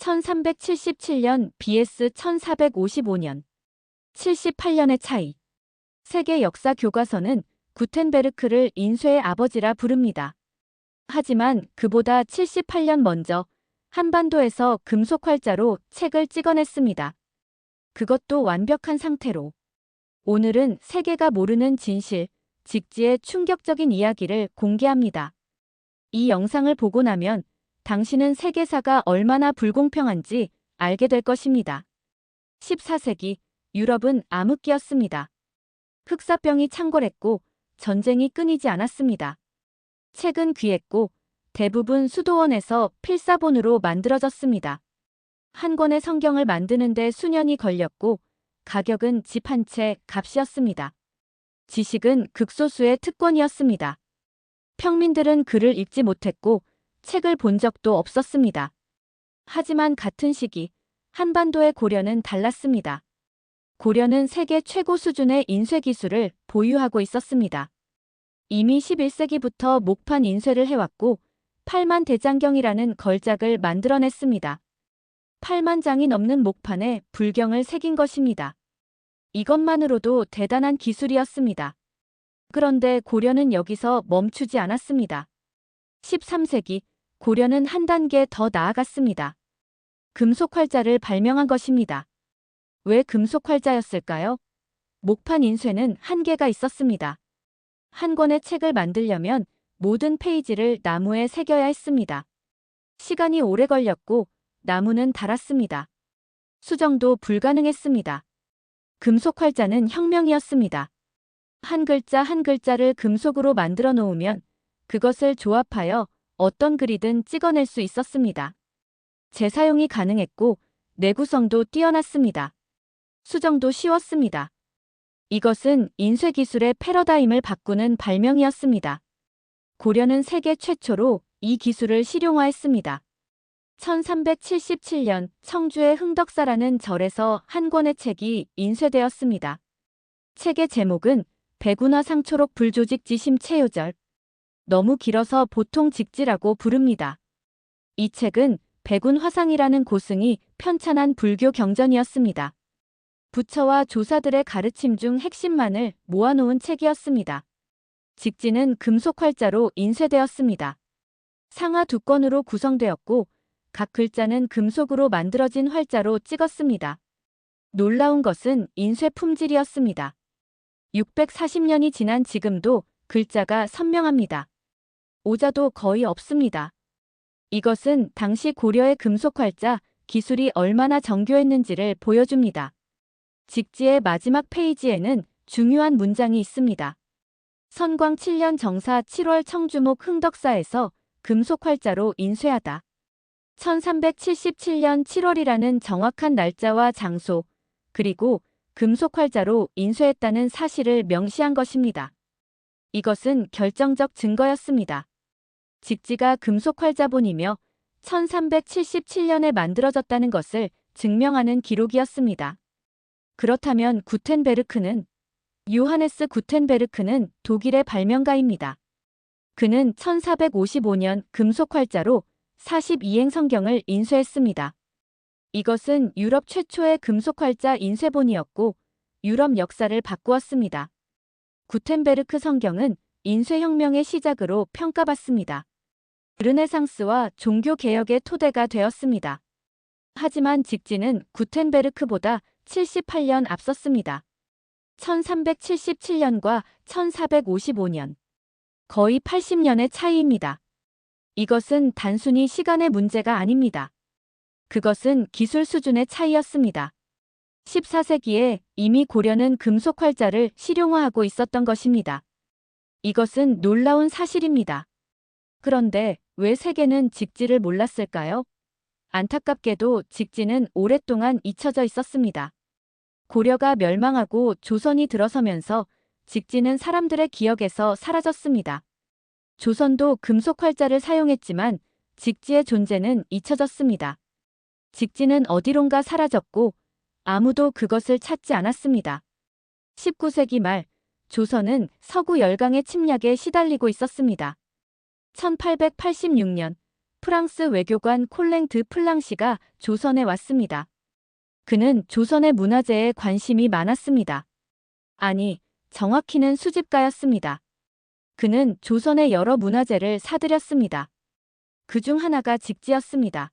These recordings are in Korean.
1377년 BS 1455년 78년의 차이. 세계 역사 교과서는 구텐베르크를 인쇄의 아버지라 부릅니다. 하지만 그보다 78년 먼저 한반도에서 금속 활자로 책을 찍어냈습니다. 그것도 완벽한 상태로. 오늘은 세계가 모르는 진실, 직지의 충격적인 이야기를 공개합니다. 이 영상을 보고 나면 당신은 세계사가 얼마나 불공평한지 알게 될 것입니다. 14세기 유럽은 암흑기였습니다. 흑사병이 창궐했고 전쟁이 끊이지 않았습니다. 책은 귀했고 대부분 수도원에서 필사본으로 만들어졌습니다. 한 권의 성경을 만드는데 수년이 걸렸고 가격은 집 한 채 값이었습니다. 지식은 극소수의 특권이었습니다. 평민들은 글을 읽지 못했고 책을 본 적도 없었습니다. 하지만 같은 시기 한반도의 고려는 달랐습니다. 고려는 세계 최고 수준의 인쇄 기술을 보유하고 있었습니다. 이미 11세기부터 목판 인쇄를 해왔고 8만 대장경이라는 걸작을 만들어냈습니다. 8만 장이 넘는 목판에 불경을 새긴 것입니다. 이것만으로도 대단한 기술이었습니다. 그런데 고려는 여기서 멈추지 않았습니다. 13세기 고려는 한 단계 더 나아갔습니다. 금속 활자를 발명한 것입니다. 왜 금속 활자였을까요? 목판 인쇄는 한계가 있었습니다. 한 권의 책을 만들려면 모든 페이지를 나무에 새겨야 했습니다. 시간이 오래 걸렸고 나무는 닳았습니다. 수정도 불가능했습니다. 금속 활자는 혁명이었습니다. 한 글자 한 글자를 금속으로 만들어 놓으면 그것을 조합하여 어떤 글이든 찍어낼 수 있었습니다. 재사용이 가능했고 내구성도 뛰어났습니다. 수정도 쉬웠습니다. 이것은 인쇄 기술의 패러다임을 바꾸는 발명이었습니다. 고려는 세계 최초로 이 기술을 실용화했습니다. 1377년 청주의 흥덕사라는 절에서 한 권의 책이 인쇄되었습니다. 책의 제목은 백운화 상초록 불조직 지심 체요절. 너무 길어서 보통 직지라고 부릅니다. 이 책은 백운 화상이라는 고승이 편찬한 불교 경전이었습니다. 부처와 조사들의 가르침 중 핵심만을 모아놓은 책이었습니다. 직지는 금속 활자로 인쇄되었습니다. 상하 두 건으로 구성되었고 각 글자는 금속으로 만들어진 활자로 찍었습니다. 놀라운 것은 인쇄 품질이었습니다. 640년이 지난 지금도 글자가 선명합니다. 오자도 거의 없습니다. 이것은 당시 고려의 금속 활자 기술이 얼마나 정교했는지를 보여줍니다. 직지의 마지막 페이지에는 중요한 문장이 있습니다. 선광 7년 정사 7월 청주목 흥덕사에서 금속 활자로 인쇄하다. 1377년 7월이라는 정확한 날짜와 장소, 그리고 금속 활자로 인쇄했다는 사실을 명시한 것입니다. 이것은 결정적 증거였습니다. 직지가 금속 활자본이며 1377년에 만들어졌다는 것을 증명하는 기록이었습니다. 그렇다면 구텐베르크는 요하네스 구텐베르크는 독일의 발명가입니다. 그는 1455년 금속 활자로 42행 성경을 인쇄했습니다. 이것은 유럽 최초의 금속 활자 인쇄본이었고 유럽 역사를 바꾸었습니다. 구텐베르크 성경은 인쇄혁명의 시작으로 평가받습니다. 르네상스와 종교개혁의 토대가 되었습니다. 하지만 직지는 구텐베르크보다 78년 앞섰습니다. 1377년과 1455년. 거의 80년의 차이입니다. 이것은 단순히 시간의 문제가 아닙니다. 그것은 기술 수준의 차이였습니다. 14세기에 이미 고려는 금속 활자를 실용화하고 있었던 것입니다. 이것은 놀라운 사실입니다. 그런데 왜 세계는 직지를 몰랐을까요? 안타깝게도 직지는 오랫동안 잊혀져 있었습니다. 고려가 멸망하고 조선이 들어서면서 직지는 사람들의 기억에서 사라졌습니다. 조선도 금속 활자를 사용했지만 직지의 존재는 잊혀졌습니다. 직지는 어디론가 사라졌고 아무도 그것을 찾지 않았습니다. 19세기 말 조선은 서구 열강의 침략에 시달리고 있었습니다. 1886년 프랑스 외교관 콜랭 드 플랑시가 조선에 왔습니다. 그는 조선의 문화재에 관심이 많았습니다. 아니, 정확히는 수집가였습니다. 그는 조선의 여러 문화재를 사들였습니다. 그 중 하나가 직지였습니다.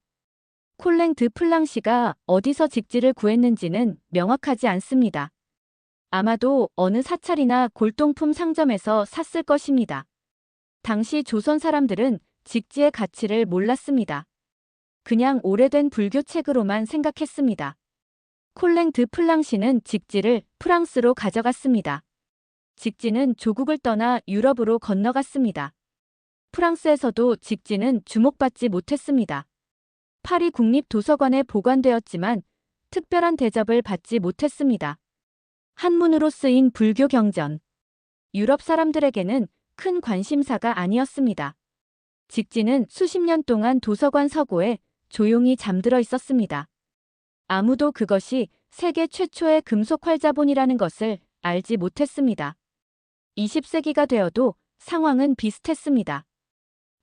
콜랭 드 플랑시가 어디서 직지를 구했는지는 명확하지 않습니다. 아마도 어느 사찰이나 골동품 상점에서 샀을 것입니다. 당시 조선 사람들은 직지의 가치를 몰랐습니다. 그냥 오래된 불교 책으로만 생각했습니다. 콜랭 드 플랑시는 직지를 프랑스로 가져갔습니다. 직지는 조국을 떠나 유럽으로 건너갔습니다. 프랑스에서도 직지는 주목받지 못했습니다. 파리 국립도서관에 보관되었지만 특별한 대접을 받지 못했습니다. 한문으로 쓰인 불교 경전. 유럽 사람들에게는 큰 관심사가 아니었습니다. 직지는 수십 년 동안 도서관 서고에 조용히 잠들어 있었습니다. 아무도 그것이 세계 최초의 금속 활자본이라는 것을 알지 못했습니다. 20세기가 되어도 상황은 비슷했습니다.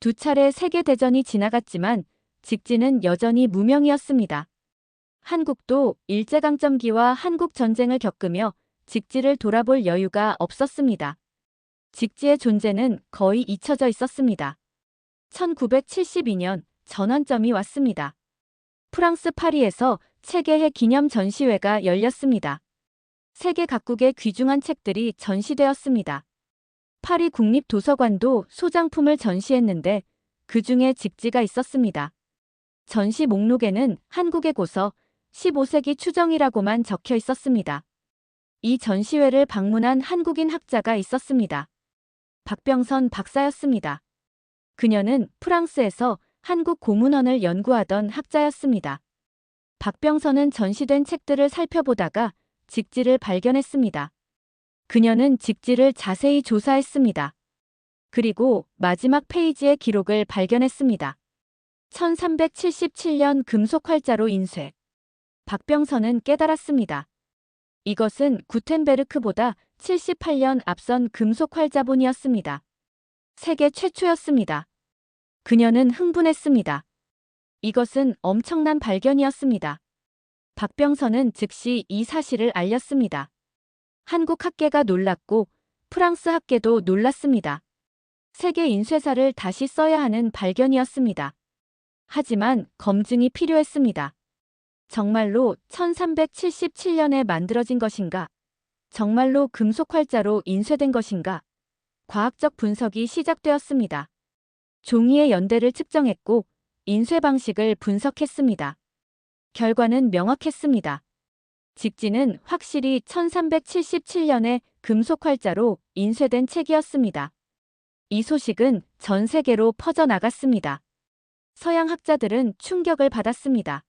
두 차례 세계대전이 지나갔지만 직지는 여전히 무명이었습니다. 한국도 일제강점기와 한국전쟁을 겪으며 직지를 돌아볼 여유가 없었습니다. 직지의 존재는 거의 잊혀져 있었습니다. 1972년 전환점이 왔습니다. 프랑스 파리에서 세계의 기념 전시회가 열렸습니다. 세계 각국의 귀중한 책들이 전시되었습니다. 파리 국립도서관도 소장품을 전시했는데 그 중에 직지가 있었습니다. 전시 목록에는 한국의 고서 15세기 추정이라고만 적혀 있었습니다. 이 전시회를 방문한 한국인 학자가 있었습니다. 박병선 박사였습니다. 그녀는 프랑스에서 한국 고문원을 연구하던 학자였습니다. 박병선은 전시된 책들을 살펴보다가 직지를 발견했습니다. 그녀는 직지를 자세히 조사했습니다. 그리고 마지막 페이지의 기록을 발견했습니다. 1377년 금속 활자로 인쇄. 박병선은 깨달았습니다. 이것은 구텐베르크보다 78년 앞선 금속 활 자본이었습니다. 세계 최초였습니다. 그녀는 흥분했습니다. 이것은 엄청난 발견이었습니다. 박병선은 즉시 이 사실을 알렸습니다. 한국 학계가 놀랐고 프랑스 학계도 놀랐습니다. 세계 인쇄사를 다시 써야 하는 발견이었습니다. 하지만 검증이 필요했습니다. 정말로 1377년에 만들어진 것인가? 정말로 금속 활자로 인쇄된 것인가? 과학적 분석이 시작되었습니다. 종이의 연대를 측정했고 인쇄 방식을 분석했습니다. 결과는 명확했습니다. 직지는 확실히 1377년에 금속 활자로 인쇄된 책이었습니다. 이 소식은 전 세계로 퍼져나갔습니다. 서양 학자들은 충격을 받았습니다.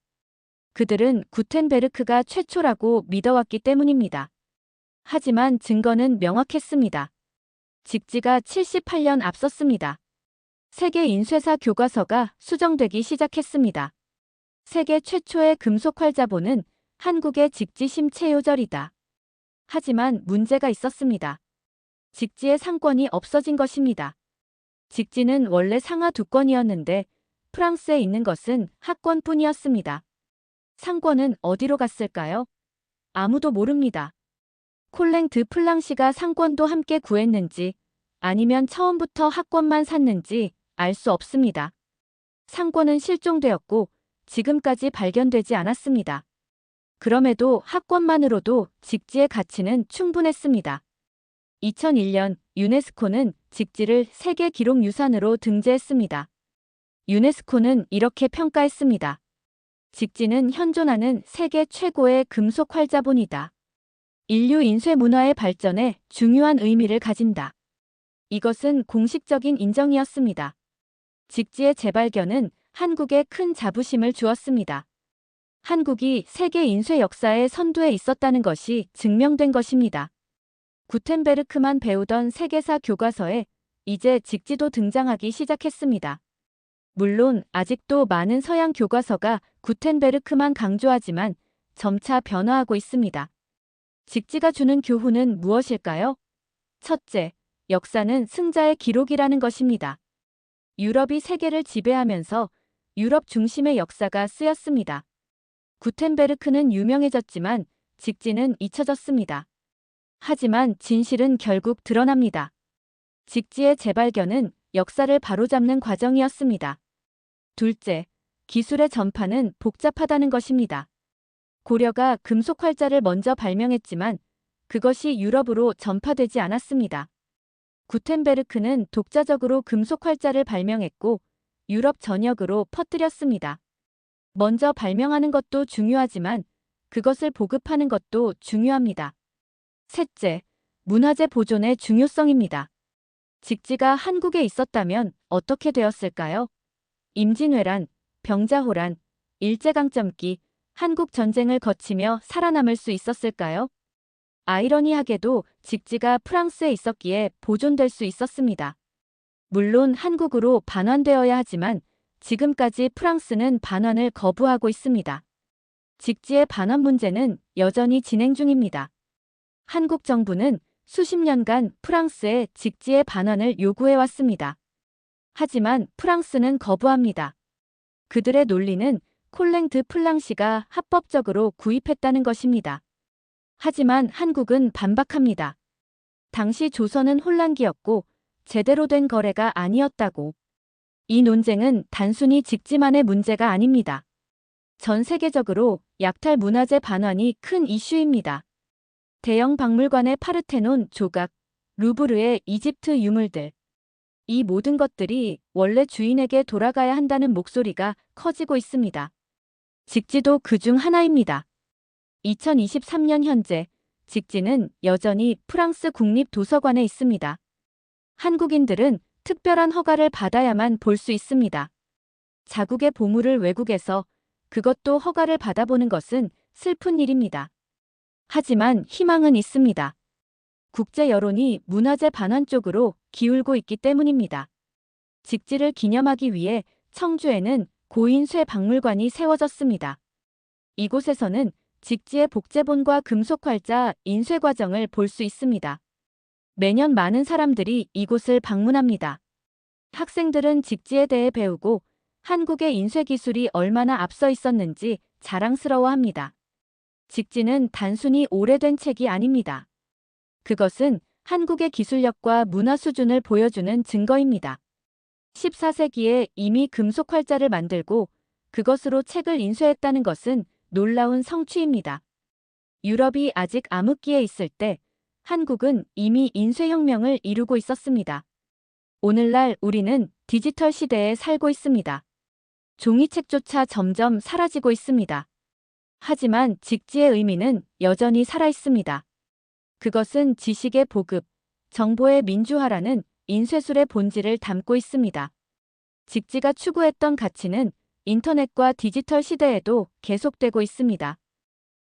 그들은 구텐베르크가 최초라고 믿어왔기 때문입니다. 하지만 증거는 명확했습니다. 직지가 78년 앞섰습니다. 세계 인쇄사 교과서가 수정되기 시작했습니다. 세계 최초의 금속 활자본은 한국의 직지 심체요절이다. 하지만 문제가 있었습니다. 직지의 상권이 없어진 것입니다. 직지는 원래 상하 두 건이었는데 프랑스에 있는 것은 하권뿐이었습니다. 상권은 어디로 갔을까요? 아무도 모릅니다. 콜랭 드 플랑시가 상권도 함께 구했는지 아니면 처음부터 하권만 샀는지 알 수 없습니다. 상권은 실종되었고 지금까지 발견되지 않았습니다. 그럼에도 하권만으로도 직지의 가치는 충분했습니다. 2001년 유네스코는 직지를 세계 기록 유산으로 등재했습니다. 유네스코는 이렇게 평가했습니다. 직지는 현존하는 세계 최고의 금속 활자본이다. 인류 인쇄 문화의 발전에 중요한 의미를 가진다. 이것은 공식적인 인정이었습니다. 직지의 재발견은 한국에 큰 자부심을 주었습니다. 한국이 세계 인쇄 역사의 선두에 있었다는 것이 증명된 것입니다. 구텐베르크만 배우던 세계사 교과서에 이제 직지도 등장하기 시작했습니다. 물론 아직도 많은 서양 교과서가 구텐베르크만 강조하지만 점차 변화하고 있습니다. 직지가 주는 교훈은 무엇일까요? 첫째, 역사는 승자의 기록이라는 것입니다. 유럽이 세계를 지배하면서 유럽 중심의 역사가 쓰였습니다. 구텐베르크는 유명해졌지만 직지는 잊혀졌습니다. 하지만 진실은 결국 드러납니다. 직지의 재발견은 역사를 바로잡는 과정이었습니다. 둘째, 기술의 전파는 복잡하다는 것입니다. 고려가 금속 활자를 먼저 발명했지만 그것이 유럽으로 전파되지 않았습니다. 구텐베르크는 독자적으로 금속 활자를 발명했고 유럽 전역으로 퍼뜨렸습니다. 먼저 발명하는 것도 중요하지만 그것을 보급하는 것도 중요합니다. 셋째, 문화재 보존의 중요성입니다. 직지가 한국에 있었다면 어떻게 되었을까요? 임진왜란, 병자호란, 일제강점기, 한국 전쟁을 거치며 살아남을 수 있었을까요? 아이러니하게도 직지가 프랑스에 있었기에 보존될 수 있었습니다. 물론 한국으로 반환되어야 하지만 지금까지 프랑스는 반환을 거부하고 있습니다. 직지의 반환 문제는 여전히 진행 중입니다. 한국 정부는 수십 년간 프랑스의 직지의 반환을 요구해왔습니다. 하지만 프랑스는 거부합니다. 그들의 논리는 콜랭 드 플랑시가 합법적으로 구입했다는 것입니다. 하지만 한국은 반박합니다. 당시 조선은 혼란기였고 제대로 된 거래가 아니었다고. 이 논쟁은 단순히 직지만의 문제가 아닙니다. 전 세계적으로 약탈 문화재 반환이 큰 이슈입니다. 대형 박물관의 파르테논 조각, 루브르의 이집트 유물들. 이 모든 것들이 원래 주인에게 돌아가야 한다는 목소리가 커지고 있습니다. 직지도 그 중 하나입니다. 2023년 현재 직지는 여전히 프랑스 국립도서관에 있습니다. 한국인들은 특별한 허가를 받아야만 볼 수 있습니다. 자국의 보물을 외국에서 그것도 허가를 받아보는 것은 슬픈 일입니다. 하지만 희망은 있습니다. 국제 여론이 문화재 반환 쪽으로 기울고 있기 때문입니다. 직지를 기념하기 위해 청주에는 고인쇠 박물관이 세워졌습니다. 이곳에서는 직지의 복제본과 금속활자 인쇄 과정을 볼 수 있습니다. 매년 많은 사람들이 이곳을 방문합니다. 학생들은 직지에 대해 배우고 한국의 인쇄 기술이 얼마나 앞서 있었는지 자랑스러워합니다. 직지는 단순히 오래된 책이 아닙니다. 그것은 한국의 기술력과 문화 수준을 보여주는 증거입니다. 14세기에 이미 금속 활자를 만들고 그것으로 책을 인쇄했다는 것은 놀라운 성취입니다. 유럽이 아직 암흑기에 있을 때 한국은 이미 인쇄혁명을 이루고 있었습니다. 오늘날 우리는 디지털 시대에 살고 있습니다. 종이책조차 점점 사라지고 있습니다. 하지만 직지의 의미는 여전히 살아 있습니다. 그것은 지식의 보급, 정보의 민주화라는 인쇄술의 본질을 담고 있습니다. 직지가 추구했던 가치는 인터넷과 디지털 시대에도 계속되고 있습니다.